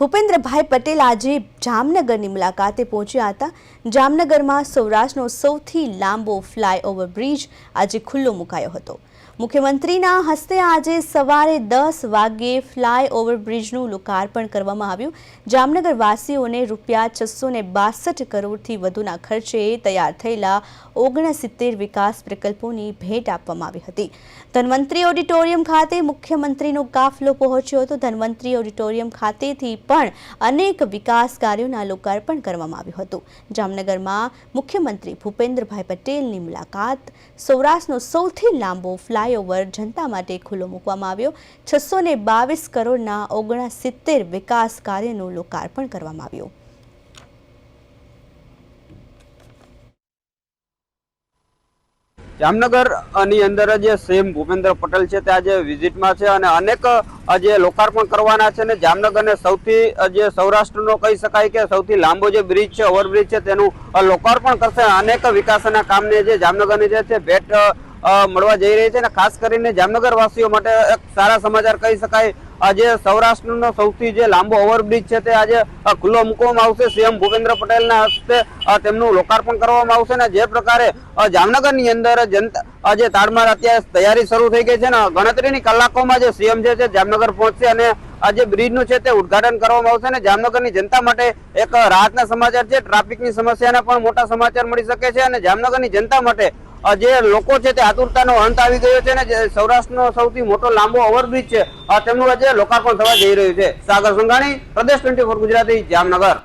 ભૂપેન્દ્રભાઈ પટેલ આજે જામનગરની મુલાકાતે પહોંચ્યા હતા. જામનગરમાં સૌરાષ્ટ્રનો સૌથી લાંબો ફ્લાયઓવર બ્રિજ આજે ખુલ્લો મુકાયો હતો. મુખ્યમંત્રીના હસ્તે આજે સવારે દસ વાગ્યે ફ્લાયઓવર બ્રિજનું લોકાર્પણ કરવામાં આવ્યું. જામનગરવાસીઓને રૂપિયા છસો ને બાસઠ કરોડથી વધુના ખર્ચે તૈયાર થયેલા ઓગણસિત્તેર વિકાસ પ્રકલ્પોની ભેટ આપવામાં આવી હતી. ધન્વંતરી ઓડિટોરિયમ ખાતે મુખ્યમંત્રીનો કાફલો પહોંચ્યો હતો. ધન્વંતરી ઓડિટોરિયમ ખાતેથી પણ અનેક વિકાસ કાર્યોના લોકાર્પણ કરવામાં આવ્યું હતું. જામનગરમાં મુખ્યમંત્રી ભૂપેન્દ્રભાઈ પટેલની મુલાકાત સૌરાષ્ટ્રનો સૌથી લાંબો ફ્લાયઓવર જનતા માટે ખુલ્લો મૂકવામાં આવ્યો. છસો ને બાવીસ કરોડના ઓગણસિત્તેર વિકાસ કાર્યનું લોકાર્પણ કરવામાં આવ્યું. જામનગરની અંદર જે સીએમ ભૂપેન્દ્ર પટેલ છે તે આજે વિઝિટમાં છે અને અનેક જે લોકાર્પણ કરવાના છે ને જામનગરને સૌથી જે સૌરાષ્ટ્રનો કહી શકાય કે સૌથી લાંબો જે બ્રિજ છે, ઓવરબ્રિજ છે તેનું લોકાર્પણ કરશે. અનેક વિકાસના કામને જે જામનગરની જે છે ભેટ મળવા જઈ રહી છે અને ખાસ કરીને જામનગર વાસીઓ માટે એક સારા સમાચાર કહી શકાય. આજે સૌરાષ્ટ્રનો સૌથી જે લાંબો ઓવરબ્રિજ છે તે આજે ખુલ્લો મૂકવામાં આવશે. સીએમ ભૂપેન્દ્ર પટેલના હસ્તે તેમનું લોકાર્પણ કરવામાં આવશે અને જે પ્રકારે જામનગરની અંદર જનતા આજે તાડમાર અત્યારે તૈયારી શરૂ થઈ ગઈ છે ને ગણતરીની કલાકોમાં જે સીએમ જે છે જામનગર પહોંચશે અને આ જે બ્રિજનું છે તે ઉદઘાટન કરવામાં આવશે અને જામનગરની જનતા માટે એક રાહતના સમાચાર છે. ટ્રાફિકની સમસ્યાના પણ મોટા સમાચાર મળી શકે છે અને જામનગરની જનતા માટે જે લોકો છે તે આતુરતાનો અંત આવી ગયો છે ને જે સૌરાષ્ટ્રનો સૌથી મોટો લાંબો ઓવરબ્રિજ છે તેમનું આજે લોકાર્પણ થવા જઈ રહ્યું છે. સાગર સંઘાણી, પ્રદેશ ટ્વેન્ટી ગુજરાતી, જામનગર.